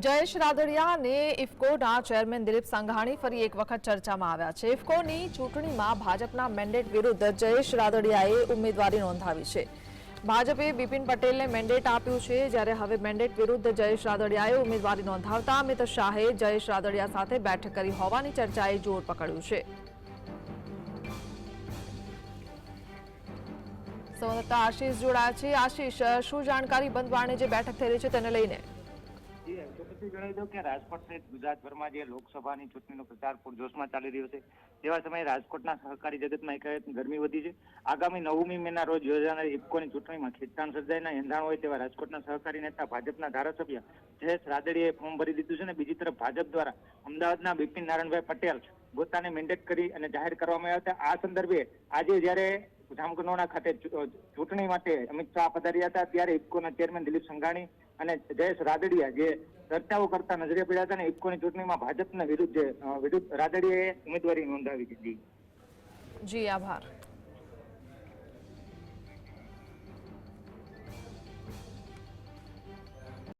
જયેશ રાદડિયા અને ઇફકોના ચેરમેન દિલીપ સંઘાણી ફરી એક વખત ચર્ચામાં આવ્યા છે. ઇફકોની ચૂંટણીમાં ભાજપના મેન્ડેટ વિરુદ્ધ જયેશ રાદડિયાએ ઉમેદવારી નોંધાવી છે. ભાજપે બિપિન પટેલને મેન્ડેટ આપ્યું છે. જ્યારે હવે મેન્ડેટ વિરુદ્ધ જયેશ રાદડિયાએ ઉમેદવારી નોંધાવતા અમિત શાહે જયેશ રાદડિયા સાથે બેઠક કરી હોવાની ચર્ચાએ જોર પકડ્યું છે. સંવાદદાતા આશીષ જોડાયા છે. આશીષ, શું જાણકારી બંધવાણે જે બેઠક થઈ રહી છે તેને લઈને? ગરમી વધી છે. આગામી નવમી મેના રોજ યોજાનારી ઇફકોની ચૂંટણીમાં ખેંચાણ સહકારી નેતા ભાજપના ધારાસભ્ય જયેશ રાદડીએ ફોર્મ ભરી દીધું છે અને બીજી તરફ ભાજપ દ્વારા અમદાવાદના બિપિન નારાયણભાઈ પટેલ પોતાને મેન્ડેટ કરી અને જાહેર કરવામાં આવ્યા હતા. આ સંદર્ભે આજે જ્યારે જામકંડોરણા ખાતે ચૂંટણી માટે અમિત શાહ પધાર્યા હતા, ત્યારે ઇફકોના ચેરમેન દિલીપ સંઘાણી અને જયેશ રાદડિયા જે ચર્ચાઓ કરતા નજરે પડ્યા હતા અને ઇફકોની ચૂંટણીમાં ભાજપના વિરુદ્ધ વિરુદ્ધ રાદડિયાએ ઉમેદવારી નોંધાવી દીધી. જી, આભાર.